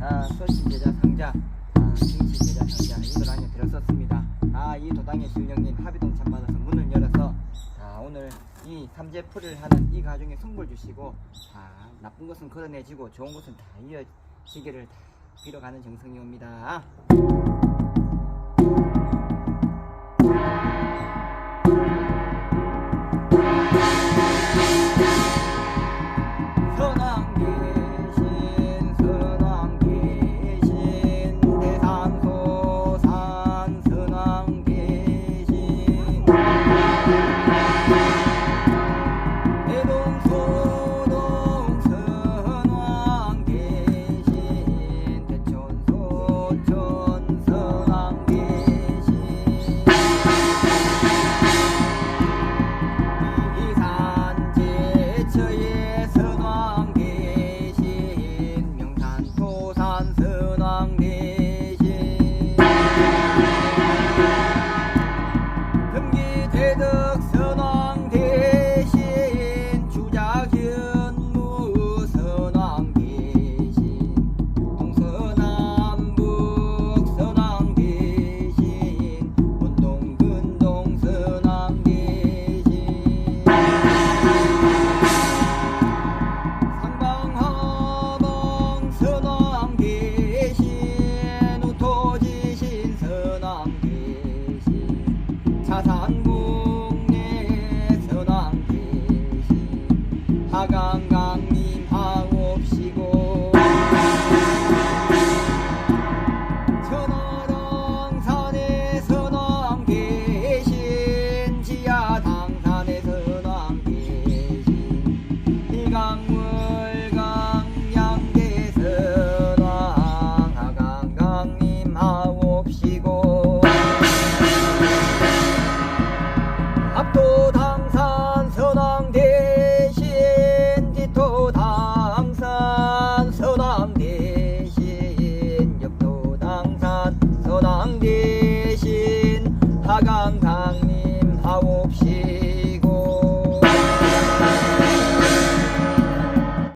아, 소시 제자 상자, 아, 김치 제자 상자 이걸 안에 들었었습니다. 아, 이 도당의 주인형님 합의동 참 받아서 문을 열어서 자, 오늘 이 삼재 풀을 하는 이 가정에 승볼 주시고 아, 나쁜 것은 걸어내지고 좋은 것은 다 이어지기를 다 빌어가는 정성이 옵니다. 선왕 계신 하강강